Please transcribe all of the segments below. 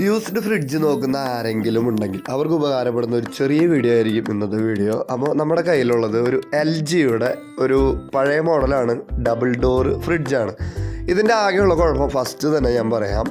Used fridge നോക്കുന്ന ആരെങ്കിലും ഉണ്ടെങ്കിൽ അവർക്ക് ഉപകാരപ്പെടുന്ന ഒരു ചെറിയ വീഡിയോ ആയിരിക്കും ഇന്നത്തെ വീഡിയോ അപ്പോൾ നമ്മുടെ കയ്യിലുള്ളത് ഒരു എൽ ജിയുടെ ഒരു പഴയ മോഡലാണ് ഡബിൾ ഡോർ ഫ്രിഡ്ജാണ് ഇതിന്റെ ആകെയുള്ള കുഴപ്പം ഫസ്റ്റ് തന്നെ ഞാൻ പറയാം.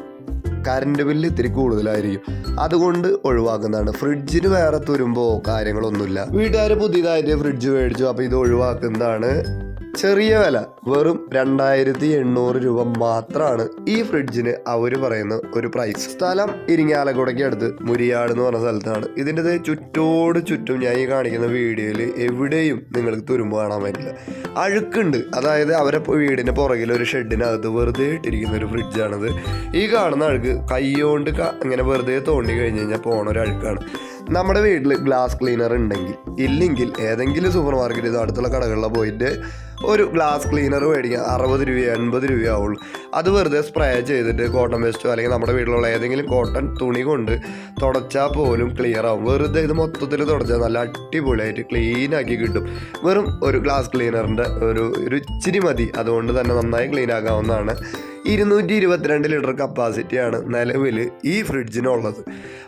കറണ്ട് ബില്ല് ഇത്തിരി കൂടുതലായിരിക്കും. അതുകൊണ്ട് ഒഴിവാക്കുന്നതാണ്. ഫ്രിഡ്ജിന് വേറെ തുരുമ്പോ കാര്യങ്ങളൊന്നുമില്ല. വീട്ടുകാർ പുതിയതായിട്ട് ഫ്രിഡ്ജ് മേടിച്ചു. അപ്പോൾ ഇത് ഒഴിവാക്കുന്നതാണ്. ചെറിയ വില വെറും രണ്ടായിരത്തി എണ്ണൂറ് രൂപ മാത്രമാണ് ഈ ഫ്രിഡ്ജിന് അവർ പറയുന്ന ഒരു പ്രൈസ് സ്ഥലം ഇരിങ്ങാലക്കുടയ്ക്ക് അടുത്ത് മുരിയാട് എന്ന് പറഞ്ഞ സ്ഥലത്താണ്. ഇതിന്റെ ചുറ്റോട് ചുറ്റും ഞാൻ ഈ കാണിക്കുന്ന വീഡിയോയിൽ എവിടെയും നിങ്ങൾക്ക് തുരുമ്പ് കാണാൻ പറ്റില്ല. അഴുക്കുണ്ട്. അതായത് അവരെ വീടിന്റെ പുറകിൽ ഒരു ഷെഡിനകത്ത് വെറുതെ ഇട്ടിരിക്കുന്ന ഒരു ഫ്രിഡ്ജാണിത്. ഈ കാണുന്ന അഴുക്ക് കൈ കൊണ്ട് അങ്ങനെ വെറുതെ തോണ്ടി കഴിഞ്ഞ് കഴിഞ്ഞാൽ പോണ ഒരു അഴുക്കാണ്. നമ്മുടെ വീട്ടിൽ ഗ്ലാസ് ക്ലീനർ ഉണ്ടെങ്കിൽ ഇല്ലെങ്കിൽ ഏതെങ്കിലും സൂപ്പർ മാർക്കറ്റിൽ അടുത്തുള്ള കടകളിൽ പോയിട്ട് ഒരു ഗ്ലാസ് ക്ലീനർ മേടിക്കാം. അറുപത് രൂപ എൺപത് രൂപയാവുള്ളൂ അത് വെറുതെ സ്പ്രേ ചെയ്തിട്ട് കോട്ടൺ വേസ്റ്റോ അല്ലെങ്കിൽ നമ്മുടെ വീട്ടിലുള്ള ഏതെങ്കിലും കോട്ടൺ തുണി കൊണ്ട് തുടച്ചാൽ പോലും ക്ലിയർ ആവും. വെറുതെ ഇത് മൊത്തത്തിൽ തുടച്ചാൽ നല്ല അടിപൊളിയായിട്ട് ക്ലീനാക്കി കിട്ടും. വെറും ഒരു ഗ്ലാസ് ക്ലീനറിന്റെ ഒരു ഒരു ഇച്ചിരി മതി. അതുകൊണ്ട് തന്നെ നന്നായി ക്ലീൻ ആക്കാവുന്നതാണ്. ഇരുന്നൂറ്റി ഇരുപത്തിരണ്ട് ലിറ്റർ കപ്പാസിറ്റിയാണ് നിലവിൽ ഈ ഫ്രിഡ്ജിനുള്ളത്.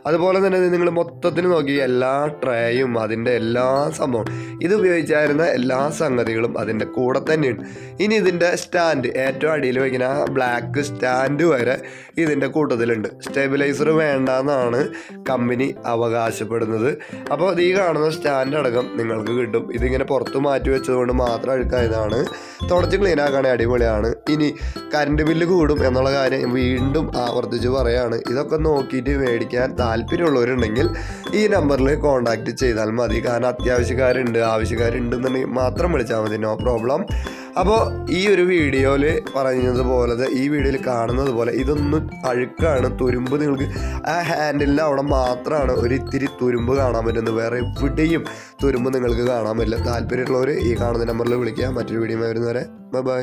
അതുപോലെ തന്നെ നിങ്ങൾ മൊത്തത്തിൽ നോക്കി എല്ലാ ട്രേയും അതിന്റെ എല്ലാ സംഭവം. ഇത് ഉപയോഗിച്ചായിരുന്ന എല്ലാ സംഗതികളും അതിന്റെ കൂടെ തന്നെയുണ്ട് ഇനി ഇതിന്റെ സ്റ്റാൻഡ് ഏറ്റവും അടിയിൽ വയ്ക്കുന്ന ആ ബ്ലാക്ക് സ്റ്റാൻഡ് വരെ ഇതിന്റെ കൂട്ടത്തിലുണ്ട്. സ്റ്റെബിലൈസർ വേണ്ടെന്നാണ് കമ്പനി അവകാശപ്പെടുന്നത്. അപ്പോൾ ഈ കാണുന്ന സ്റ്റാൻഡ് അടക്കം നിങ്ങൾക്ക് കിട്ടും. ഇതിങ്ങനെ പുറത്ത് മാറ്റി വെച്ചതുകൊണ്ട് മാത്രം അഴുക്കായതാണ്. തുടച്ച് ക്ലീൻ ആക്കുകയാണെങ്കിൽ അടിപൊളിയാണ്. ഇനി കറണ്ട് ബില്ല് കൂടും എന്നുള്ള കാര്യം വീണ്ടും ആവർത്തിച്ച് പറയാണ്. ഇതൊക്കെ നോക്കിയിട്ട് മേടിക്കാൻ താല്പര്യമുള്ളവരുണ്ടെങ്കിൽ ഈ നമ്പറിൽ കോൺടാക്റ്റ് ചെയ്താൽ മതി. കാരണം അത്യാവശ്യക്കാരുണ്ട് ആവശ്യക്കാരുണ്ടെന്നുണ്ടെങ്കിൽ മാത്രം വിളിച്ചാൽ മതി. നോ പ്രോബ്ലം അപ്പോൾ ഈ ഒരു വീഡിയോയിൽ പറഞ്ഞതുപോലെ ഈ വീഡിയോയിൽ കാണുന്നത് പോലെ ഇതൊന്നും അഴുക്കാണ് തുരുമ്പ് നിങ്ങൾക്ക് ആ ഹാൻഡിലിന്റെ അവിടെ മാത്രമാണ് ഒരു ഇത്തിരി തുരുമ്പ് കാണാൻ പറ്റുന്നത്. വേറെ എവിടെയും തുരുമ്പ് നിങ്ങൾക്ക് കാണാൻ പറ്റില്ല. താല്പര്യമുള്ളവർ ഈ കാണുന്ന നമ്പറിൽ വിളിക്കുക മറ്റൊരു വീഡിയോ വരുന്നവരെ ബൈ ബൈ